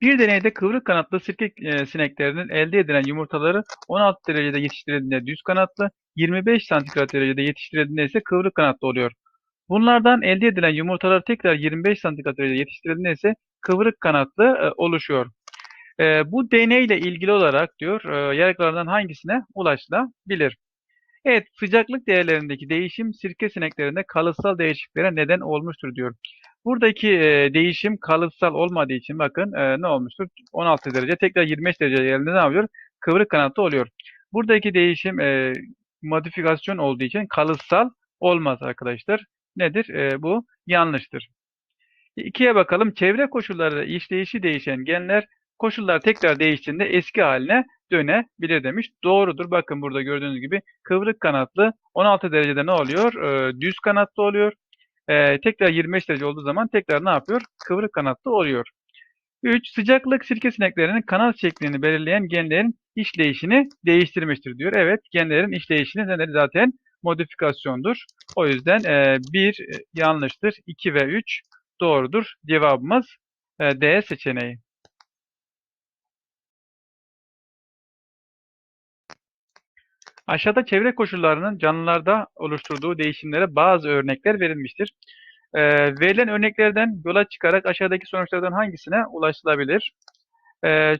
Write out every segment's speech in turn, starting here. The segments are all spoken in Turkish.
Bir deneyde kıvrık kanatlı sirke e, sineklerinin elde edilen yumurtaları 16 derecede yetiştirildiğinde düz kanatlı, 25 santigrat derecede yetiştirildiğinde ise kıvrık kanatlı oluyor. Bunlardan elde edilen yumurtalar tekrar 25 santigrat derecede yetiştirildiğinde ise kıvrık kanatlı e, oluşuyor. E, bu deney ile ilgili olarak diyor e, yargılardan hangisine ulaşılabilir? Evet, sıcaklık değerlerindeki değişim sirke sineklerinde kalıtsal değişikliklere neden olmuştur diyor. Buradaki e, değişim kalıtsal olmadığı için bakın e, ne olmuştur? 16 derece tekrar 25 derece geldiğinde ne yapıyor? Kıvrık kanatlı oluyor. Buradaki değişim e, modifikasyon olduğu için kalıtsal olmaz arkadaşlar. Nedir? E, bu yanlıştır. İkiye bakalım. Çevre koşulları işleyişi değişen genler koşullar tekrar değiştiğinde eski haline dönebilir demiş. Doğrudur. Bakın burada gördüğünüz gibi kıvrık kanatlı 16 derecede ne oluyor? E, düz kanatlı oluyor. E, tekrar 25 derece olduğu zaman tekrar ne yapıyor? Kıvrık kanatlı oluyor. 3. Sıcaklık sirke sineklerinin kanat şeklini belirleyen genlerin işleyişini değiştirmiştir diyor. Evet genlerin işleyişini zaten modifikasyondur. O yüzden 1 e, yanlıştır. 2 ve 3 doğrudur. Cevabımız e, D seçeneği. Aşağıda çevre koşullarının canlılarda oluşturduğu değişimlere bazı örnekler verilmiştir. E, verilen örneklerden yola çıkarak aşağıdaki sonuçlardan hangisine ulaşılabilir? E,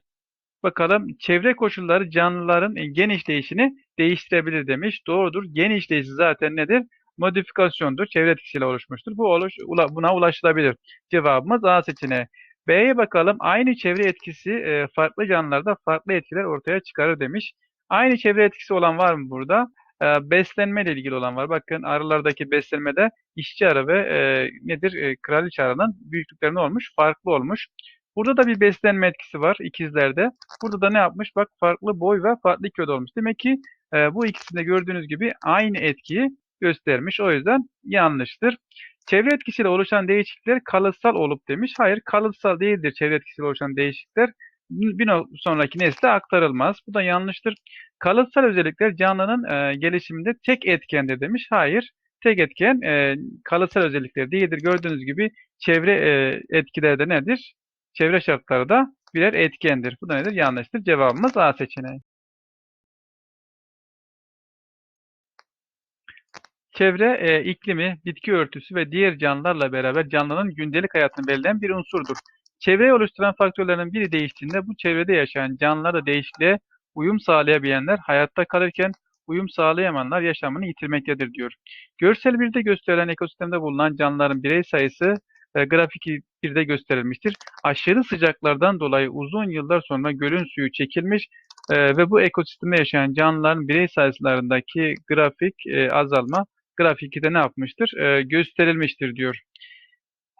bakalım çevre koşulları canlıların gen işleyişini değiştirebilir demiş. Doğrudur. Gen işleyişi zaten nedir? Modifikasyondur. Çevre etkisiyle oluşmuştur. Bu oluş, buna ulaşılabilir. Cevabımız A seçeneği. B'ye bakalım. Aynı çevre etkisi e, farklı canlılarda farklı etkiler ortaya çıkarır demiş. Aynı çevre etkisi olan var mı burada? E, beslenme ile ilgili olan var. Bakın arılardaki beslenmede işçi arı ve e, nedir? E, kraliçe arının büyüklükleri ne olmuş? Farklı olmuş. Burada da bir beslenme etkisi var ikizlerde. Burada da ne yapmış? Bak farklı boy ve farklı kiloda olmuş. Demek ki e, bu ikisinde gördüğünüz gibi aynı etkiyi göstermiş. O yüzden yanlıştır. Çevre etkisiyle oluşan değişiklikler kalıtsal olup demiş. Hayır kalıtsal değildir çevre etkisiyle oluşan değişiklikler. Bir sonraki nesle aktarılmaz. Bu da yanlıştır. Kalıtsal özellikler canlının e, gelişiminde tek etkendir demiş. Hayır tek etken e, kalıtsal özellikler değildir. Gördüğünüz gibi çevre e, etkileri de nedir? Çevre şartları da birer etkendir. Bu da nedir? Yanlıştır. Cevabımız A seçeneği. Çevre, e, iklimi, bitki örtüsü ve diğer canlılarla beraber canlının gündelik hayatını belirleyen bir unsurdur. Çevreyi oluşturan faktörlerin biri değiştiğinde bu çevrede yaşayan canlılar da değişikliğe uyum sağlayabilenler hayatta kalırken uyum sağlayamayanlar yaşamını yitirmektedir diyor. Görsel birde gösterilen ekosistemde bulunan canlıların birey sayısı e, grafik 1'de gösterilmiştir. Aşırı sıcaklardan dolayı uzun yıllar sonra gölün suyu çekilmiş e, ve bu ekosistemde yaşayan canlıların birey sayılarındaki grafik e, azalma grafik 2'de ne yapmıştır? E, gösterilmiştir diyor.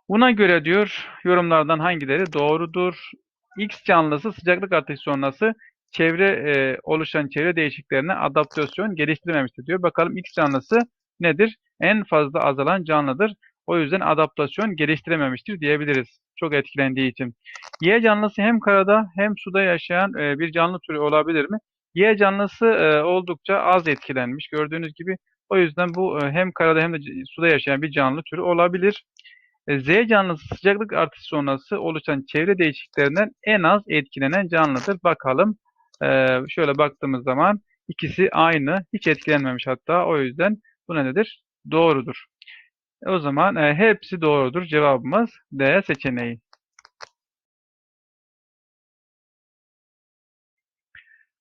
Buna göre diyor yorumlardan hangileri doğrudur? X canlısı sıcaklık artışı sonrası çevre e, oluşan çevre değişikliklerine adaptasyon geliştirmemiştir diyor. Bakalım X canlısı nedir? En fazla azalan canlıdır. O yüzden adaptasyon geliştirememiştir diyebiliriz. Çok etkilendiği için. Y canlısı hem karada hem suda yaşayan e, bir canlı türü olabilir mi? Y canlısı e, oldukça az etkilenmiş. Gördüğünüz gibi o yüzden bu e, hem karada hem de suda yaşayan bir canlı türü olabilir. Z canlısı sıcaklık artışı sonrası oluşan çevre değişikliklerinden en az etkilenen canlıdır. Bakalım şöyle baktığımız zaman ikisi aynı. Hiç etkilenmemiş hatta. O yüzden bu nedir? Doğrudur. O zaman e, hepsi doğrudur. Cevabımız D seçeneği.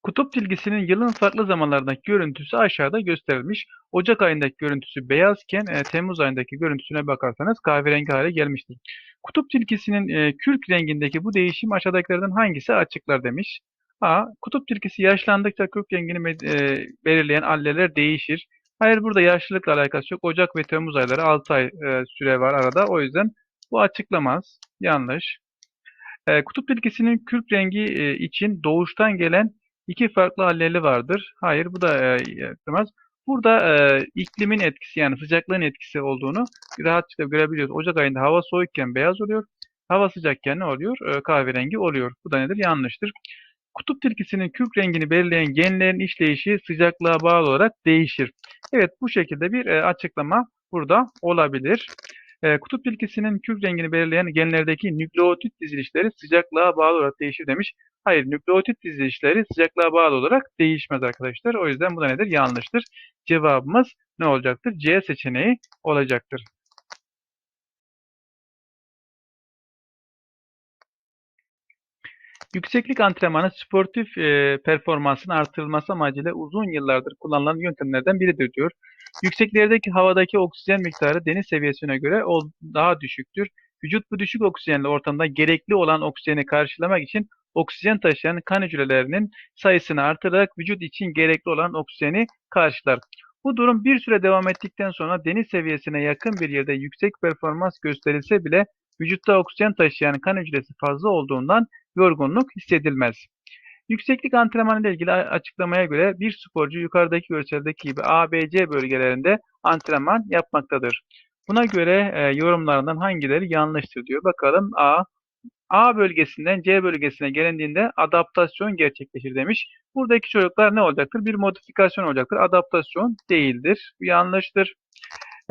Kutup çizgisinin yılın farklı zamanlarındaki görüntüsü aşağıda gösterilmiş. Ocak ayındaki görüntüsü beyazken e, Temmuz ayındaki görüntüsüne bakarsanız kahverengi hale gelmiştir. Kutup çizgisinin e, kürk rengindeki bu değişim aşağıdakilerden hangisi açıklar demiş. A. Kutup çizgisi yaşlandıkça kürk rengini e, belirleyen alleler değişir. Hayır burada yaşlılıkla alakası yok. Ocak ve Temmuz ayları 6 ay e, süre var arada. O yüzden bu açıklamaz. Yanlış. E, kutup tilkisinin kürk rengi e, için doğuştan gelen iki farklı alleli vardır. Hayır bu da e, açıklamaz. Burada e, iklimin etkisi yani sıcaklığın etkisi olduğunu rahatlıkla görebiliyoruz. Ocak ayında hava soğukken beyaz oluyor. Hava sıcakken ne oluyor? E, kahverengi oluyor. Bu da nedir? Yanlıştır. Kutup tilkisinin kürk rengini belirleyen genlerin işleyişi sıcaklığa bağlı olarak değişir. Evet bu şekilde bir e, açıklama burada olabilir. E, kutup bilgisinin kök rengini belirleyen genlerdeki nükleotit dizilişleri sıcaklığa bağlı olarak değişir demiş. Hayır, nükleotit dizilişleri sıcaklığa bağlı olarak değişmez arkadaşlar. O yüzden bu da nedir? Yanlıştır. Cevabımız ne olacaktır? C seçeneği olacaktır. Yükseklik antrenmanı sportif e, performansın artırılması amacıyla uzun yıllardır kullanılan yöntemlerden biridir diyor. Yükseklerdeki havadaki oksijen miktarı deniz seviyesine göre o daha düşüktür. Vücut bu düşük oksijenli ortamda gerekli olan oksijeni karşılamak için oksijen taşıyan kan hücrelerinin sayısını artırarak vücut için gerekli olan oksijeni karşılar. Bu durum bir süre devam ettikten sonra deniz seviyesine yakın bir yerde yüksek performans gösterilse bile vücutta oksijen taşıyan kan hücresi fazla olduğundan yorgunluk hissedilmez. Yükseklik antrenmanı ile ilgili açıklamaya göre bir sporcu yukarıdaki görseldeki gibi A, B, C bölgelerinde antrenman yapmaktadır. Buna göre e, yorumlarından hangileri yanlıştır diyor. Bakalım A. A bölgesinden C bölgesine gelindiğinde adaptasyon gerçekleşir demiş. Buradaki çocuklar ne olacaktır? Bir modifikasyon olacaktır. Adaptasyon değildir. Bu yanlıştır.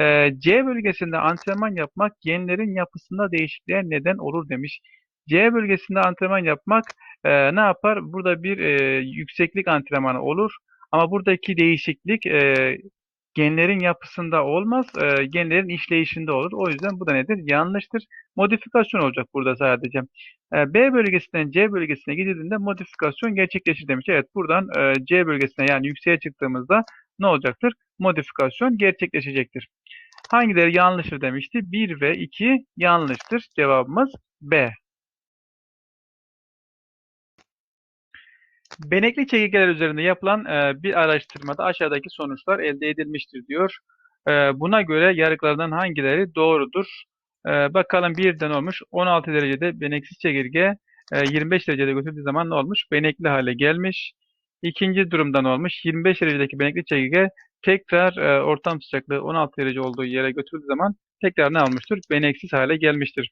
E, C bölgesinde antrenman yapmak genlerin yapısında değişikliğe neden olur demiş. C bölgesinde antrenman yapmak e, ne yapar? Burada bir e, yükseklik antrenmanı olur. Ama buradaki değişiklik e, genlerin yapısında olmaz, e, genlerin işleyişinde olur. O yüzden bu da nedir? Yanlıştır. Modifikasyon olacak burada sadece. E, B bölgesinden C bölgesine gidildiğinde modifikasyon gerçekleşir demiş. Evet buradan e, C bölgesine yani yükseğe çıktığımızda ne olacaktır? Modifikasyon gerçekleşecektir. Hangileri yanlıştır demişti? 1 ve 2 yanlıştır. Cevabımız B. Benekli çekirdekler üzerinde yapılan e, bir araştırmada aşağıdaki sonuçlar elde edilmiştir diyor. E, buna göre yargılardan hangileri doğrudur? E, bakalım birden olmuş. 16 derecede beneksiz çekirge e, 25 derecede götürdüğü zaman ne olmuş? Benekli hale gelmiş. İkinci durumdan olmuş. 25 derecedeki benekli çekirge tekrar e, ortam sıcaklığı 16 derece olduğu yere götürüldüğü zaman tekrar ne almıştır? Beneksiz hale gelmiştir.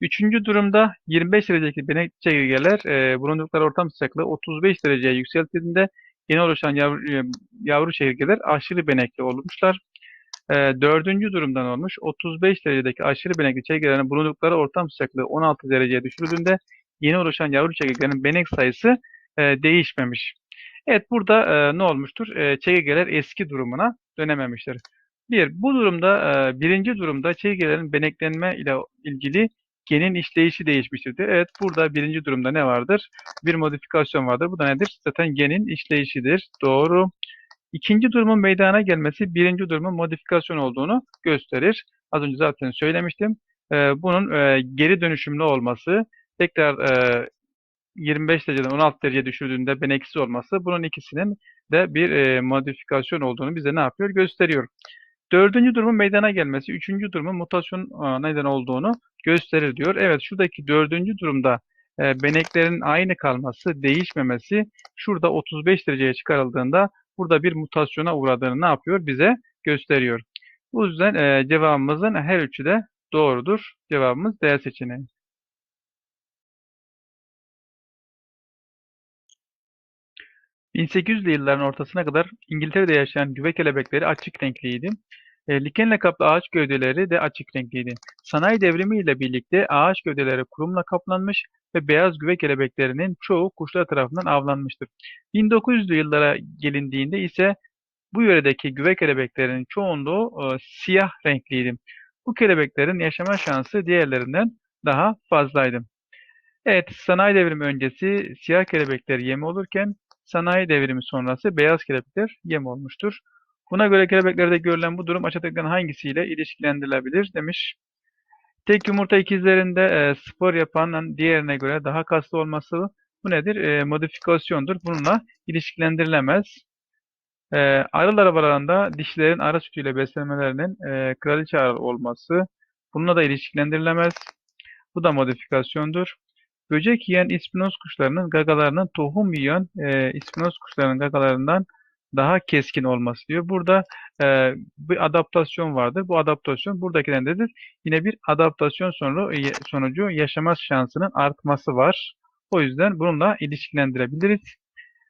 Üçüncü durumda 25 derecedeki benekli çekirgeler e, bulundukları ortam sıcaklığı 35 dereceye yükseltildiğinde yeni oluşan yavru, e, yavru çekirgeler aşırı benekli olmuşlar. E, dördüncü durumdan olmuş 35 derecedeki aşırı benekli çekirgelerin bulundukları ortam sıcaklığı 16 dereceye düşürüldüğünde yeni oluşan yavru çekirgelerin benek sayısı e, değişmemiş. Evet burada e, ne olmuştur? E, çekirgeler eski durumuna dönememiştir. Bir, bu durumda e, birinci durumda çekirgelerin beneklenme ile ilgili genin işleyişi değişmiştir. Evet burada birinci durumda ne vardır? Bir modifikasyon vardır. Bu da nedir? Zaten genin işleyişidir. Doğru. İkinci durumun meydana gelmesi birinci durumun modifikasyon olduğunu gösterir. Az önce zaten söylemiştim. Ee, bunun e, geri dönüşümlü olması, tekrar e, 25 dereceden 16 derece düşürdüğünde beneksiz olması bunun ikisinin de bir e, modifikasyon olduğunu bize ne yapıyor? Gösteriyor. Dördüncü durumun meydana gelmesi, üçüncü durumun mutasyon e, neden olduğunu gösterir diyor. Evet şuradaki dördüncü durumda e, beneklerin aynı kalması, değişmemesi şurada 35 dereceye çıkarıldığında burada bir mutasyona uğradığını ne yapıyor? Bize gösteriyor. Bu yüzden e, cevabımızın her üçü de doğrudur. Cevabımız D seçeneği. 1800'lü yılların ortasına kadar İngiltere'de yaşayan güve kelebekleri açık renkliydi. E, likenle kaplı ağaç gövdeleri de açık renkliydi. Sanayi devrimi ile birlikte ağaç gövdeleri kurumla kaplanmış ve beyaz güve kelebeklerinin çoğu kuşlar tarafından avlanmıştır. 1900'lü yıllara gelindiğinde ise bu yöredeki güve kelebeklerinin çoğunluğu e, siyah renkliydi. Bu kelebeklerin yaşama şansı diğerlerinden daha fazlaydı. Evet, sanayi devrimi öncesi siyah kelebekler yem olurken sanayi devrimi sonrası beyaz kelebekler yem olmuştur. Buna göre kelebeklerde görülen bu durum aşağıdakilerin hangisiyle ilişkilendirilebilir demiş. Tek yumurta ikizlerinde e, spor yapan diğerine göre daha kaslı olması bu nedir? E, modifikasyondur. Bununla ilişkilendirilemez. E, arılar aralarında dişlerin arı sütüyle beslenmelerinin e, kraliçe arı olması bununla da ilişkilendirilemez. Bu da modifikasyondur. Böcek yiyen ispinoz kuşlarının gagalarının tohum yiyen e, ispinoz kuşlarının gagalarından daha keskin olması diyor. Burada e, bir adaptasyon vardır. Bu adaptasyon buradakinden nedir? Yine bir adaptasyon sonu, sonucu yaşama şansının artması var. O yüzden bununla ilişkilendirebiliriz.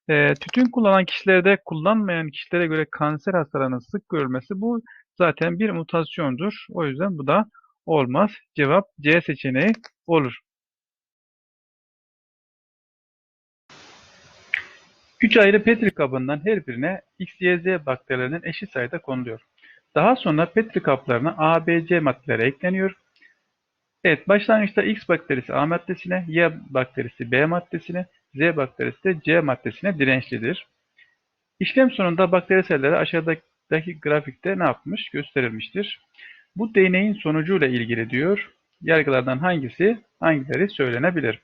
E, tütün kullanan kişilerde kullanmayan kişilere göre kanser hastalarının sık görülmesi bu zaten bir mutasyondur. O yüzden bu da olmaz. Cevap C seçeneği olur. 3 ayrı Petri kabından her birine X, Y, Z bakterilerinin eşit sayıda konuluyor. Daha sonra Petri kaplarına A, B, C maddeleri ekleniyor. Evet, başlangıçta X bakterisi A maddesine, Y bakterisi B maddesine, Z bakterisi de C maddesine dirençlidir. İşlem sonunda bakteri selleri aşağıdaki grafikte ne yapmış? Gösterilmiştir. Bu deneyin sonucuyla ilgili diyor. Yargılardan hangisi, hangileri söylenebilir?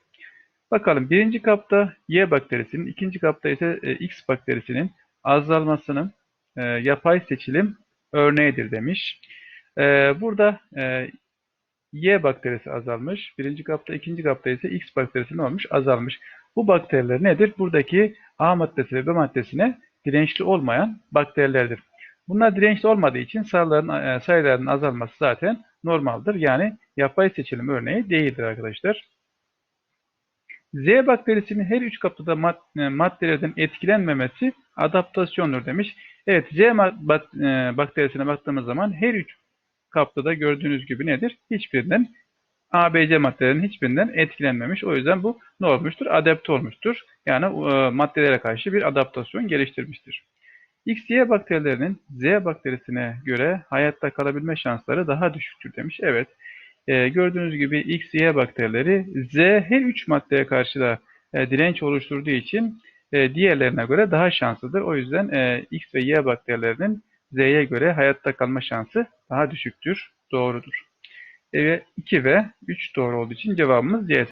Bakalım birinci kapta Y bakterisinin, ikinci kapta ise e, X bakterisinin azalmasının e, yapay seçilim örneğidir demiş. E, burada e, Y bakterisi azalmış. Birinci kapta, ikinci kapta ise X bakterisi ne olmuş? Azalmış. Bu bakteriler nedir? Buradaki A maddesi ve B maddesine dirençli olmayan bakterilerdir. Bunlar dirençli olmadığı için sayıların, sayıların azalması zaten normaldir. Yani yapay seçilim örneği değildir arkadaşlar. Z bakterisinin her üç kapta da mad- e, maddelerden etkilenmemesi adaptasyondur demiş. Evet Z bak- e, bakterisine baktığımız zaman her üç kapta da gördüğünüz gibi nedir? Hiçbirinden ABC maddelerinin hiçbirinden etkilenmemiş. O yüzden bu ne olmuştur? Adapte olmuştur. Yani e, maddelere karşı bir adaptasyon geliştirmiştir. XY bakterilerinin Z bakterisine göre hayatta kalabilme şansları daha düşüktür demiş. Evet. E, gördüğünüz gibi X, Y bakterileri Z her üç maddeye karşı da e, direnç oluşturduğu için e, diğerlerine göre daha şanslıdır. O yüzden e, X ve Y bakterilerinin Z'ye göre hayatta kalma şansı daha düşüktür. Doğrudur. E, 2 ve 3 doğru olduğu için cevabımız C